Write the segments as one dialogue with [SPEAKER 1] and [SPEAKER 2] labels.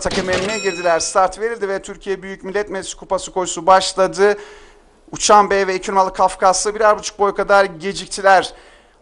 [SPEAKER 1] takım emniyeye girdiler. Start verildi ve Türkiye Büyük Millet Meclisi Kupası koşusu başladı. Uçan Bey ve 2 numaralı Kafkaslı birer buçuk boy kadar geciktiler.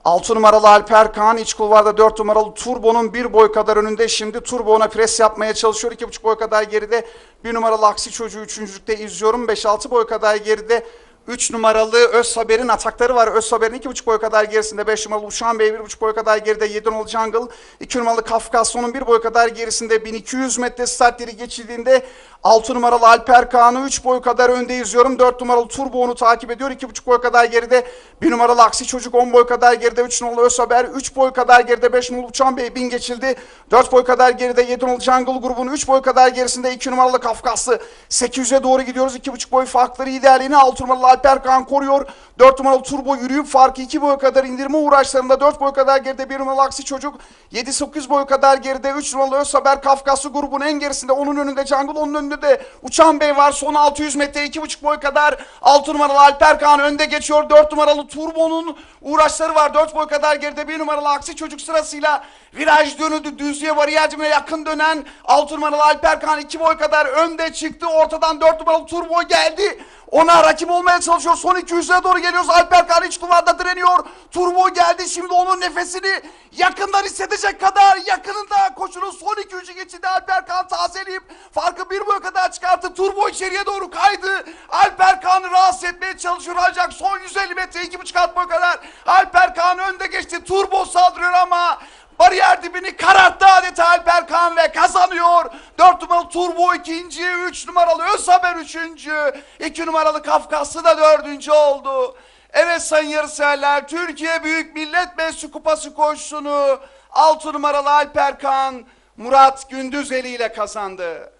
[SPEAKER 1] 6 numaralı Alper Kaan iç kulvarda 4 numaralı Turbo'nun bir boy kadar önünde. Şimdi Turbo ona pres yapmaya çalışıyor. 2,5 boy kadar geride. 1 numaralı Aksi Çocuğu üçüncülükte izliyorum. 5-6 boy kadar geride. 3 numaralı Öz Haber'in atakları var. Öz Haber'in 2,5 boy kadar gerisinde. 5 numaralı Uçan Bey 1,5 boy kadar geride. 7 numaralı Jungle. 2 numaralı Kafkasyon'un 1 boy kadar gerisinde. 1200 metre startleri geçildiğinde 6 numaralı Alper Kaan'ı 3 boy kadar önde izliyorum. 4 numaralı Turbo onu takip ediyor. 2,5 boy kadar geride. 1 numaralı Aksi Çocuk 10 boy kadar geride. 3 numaralı Öz Haber 3 boy kadar geride. 5 numaralı Uçan Bey 1000 geçildi. 4 boy kadar geride. 7 numaralı Jungle grubunun 3 boy kadar gerisinde. 2 numaralı Kafkaslı 800'e doğru gidiyoruz. 2,5 boy farkları liderliğini 6 numaralı Alper Kaan koruyor. 4 numaralı Turbo yürüyüp farkı 2 boy kadar indirme uğraşlarında 4 boy kadar geride 1 numaralı Aksi Çocuk 7-8 boy kadar geride 3 numaralı Özhaber Kafkaslı grubun en gerisinde onun önünde Jungle onun önünde de Uçan Bey var. Son 600 metre 2,5 boy kadar 6 numaralı Alper Kaan önde geçiyor. 4 numaralı Turbo'nun uğraşları var. 4 boy kadar geride 1 numaralı Aksi Çocuk sırasıyla viraj dönüldü. Düzlüğe variyacımına yakın dönen 6 numaralı Alper Kaan 2 boy kadar önde çıktı. Ortadan 4 numaralı Turbo geldi ona rakip olmaya çalışıyor. Son 200'e doğru geliyoruz. Alper Kağan iç kulvarda direniyor. Turbo geldi. Şimdi onun nefesini yakından hissedecek kadar yakınında koşunun son 200'ü geçildi. Alper Kağan tazeleyip farkı bir boy kadar çıkarttı. Turbo içeriye doğru kaydı. Alper Kağan'ı rahatsız etmeye çalışıyor ancak son 150 metre 2,5 at boy kadar Alper Kağan önde geçti. Turbo saldırıyor ama Bariyer dibini kararttı adeta Alper Kaan ve kazanıyor. 4 numaralı Turbo ikinci, 3 numaralı Özhaber üçüncü, 2 numaralı Kafkaslı da dördüncü oldu. Evet sayın yarışseverler Türkiye Büyük Millet Meclisi Kupası koşusunu 6 numaralı Alper Kaan Murat Gündüzeli ile kazandı.